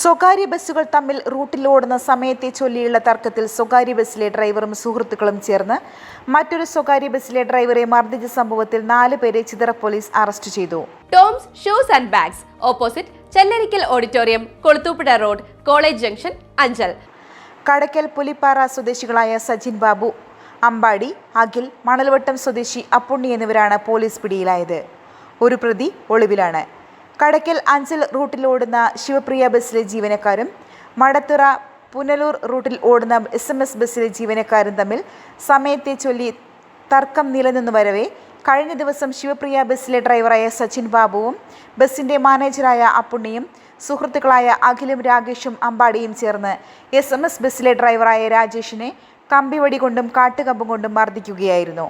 സ്വകാര്യ ബസ്സുകൾ തമ്മിൽ റൂട്ടിൽ ഓടുന്ന സമയത്തെ ചൊല്ലിയുള്ള തർക്കത്തിൽ സ്വകാര്യ ബസ്സിലെ ഡ്രൈവറും സുഹൃത്തുക്കളും ചേർന്ന് മറ്റൊരു സ്വകാര്യ ബസ്സിലെ ഡ്രൈവറെ മർദ്ദിച്ച സംഭവത്തിൽ നാല് പേരെ ചിതറ പോലീസ് അറസ്റ്റ് ചെയ്തു. Toms shoes and bags opposite Chellarikkal auditorium Kulathupuzha road college junction Anchal. Kadakkal Pulippara സ്വദേശികളായ സജിൻ ബാബു അമ്പാടി അഖിൽ മണൽവട്ടം സ്വദേശി അപ്പുണ്ണി എന്നിവരാണ് പോലീസ് പിടിയിലായത്. ഒരു പ്രതി ഒളിവിലാണ്. കടയ്ക്കൽ അഞ്ചൽ റൂട്ടിൽ ഓടുന്ന ശിവപ്രിയ ബസ്സിലെ ജീവനക്കാരും മടത്തുറ പുനലൂർ റൂട്ടിൽ ഓടുന്ന എസ് എം എസ് ബസ്സിലെ ജീവനക്കാരും തമ്മിൽ സമയത്തെ ചൊല്ലി തർക്കം നിലനിന്നു വരവേ. കഴിഞ്ഞ ദിവസം ശിവപ്രിയ ബസ്സിലെ ഡ്രൈവറായ സച്ചിൻ ബാബുവും ബസ്സിന്റെ മാനേജറായ അപ്പുണ്ണിയും സുഹൃത്തുക്കളായ അഖിലും രാകേഷും അമ്പാടിയും ചേർന്ന് എസ് എം എസ് ബസ്സിലെ ഡ്രൈവറായ രാജേഷിനെ കമ്പിവടി കൊണ്ടും കാട്ടുകമ്പും കൊണ്ടും മർദ്ദിക്കുകയായിരുന്നു.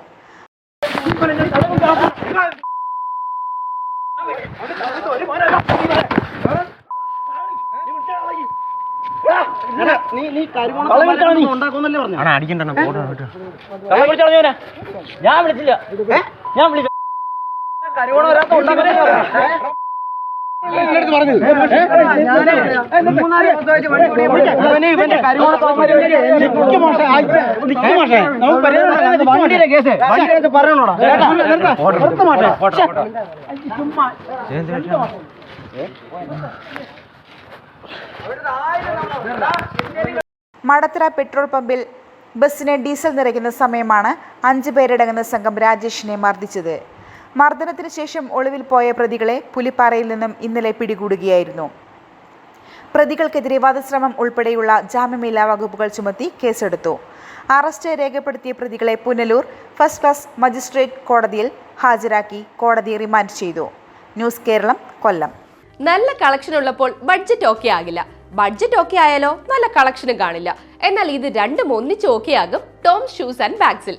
ഞാൻ വിളിച്ചില്ല. ഞാൻ വിളിച്ചു കരുവോണം ഒരാൾ കരിമോണ മടത്തറ പെട്രോൾ പമ്പിൽ ബസ്സിന് ഡീസൽ നിറയ്ക്കുന്ന സമയമാണ് അഞ്ചു പേരടങ്ങുന്ന സംഘം രാജേഷിനെ മർദ്ദിച്ചത് മർദ്ദനത്തിന് ശേഷം ഒളിവിൽ പോയ പ്രതികളെ പുലിപ്പാറയിൽ നിന്നും ഇന്നലെ പിടികൂടുകയായിരുന്നു. പ്രതികൾക്കെതിരെ വധശ്രമം ഉൾപ്പെടെയുള്ള ജാമ്യമില്ലാ വകുപ്പുകൾ ചുമത്തി കേസെടുത്തു. അറസ്റ്റ് രേഖപ്പെടുത്തിയ പ്രതികളെ പുനലൂർ ഫസ്റ്റ് ക്ലാസ് മജിസ്ട്രേറ്റ് കോടതിയിൽ ഹാജരാക്കി കോടതി റിമാൻഡ് ചെയ്തു. ന്യൂസ് കേരളം കൊല്ലം. നല്ല കളക്ഷൻ ഉള്ളപ്പോൾ ബഡ്ജറ്റ് ഓക്കെ ആകില്ല. ബഡ്ജറ്റ് ഓക്കെ ആയാലോ നല്ല കളക്ഷനും കാണില്ല. എന്നാൽ ഇത് രണ്ടും ഒന്നിച്ച് ഓക്കെ ആകും ടോം ഷൂസ് ആൻഡ് ബാഗ്സിൽ.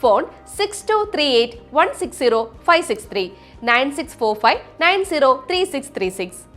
phone 6238 160 563 9645 903636.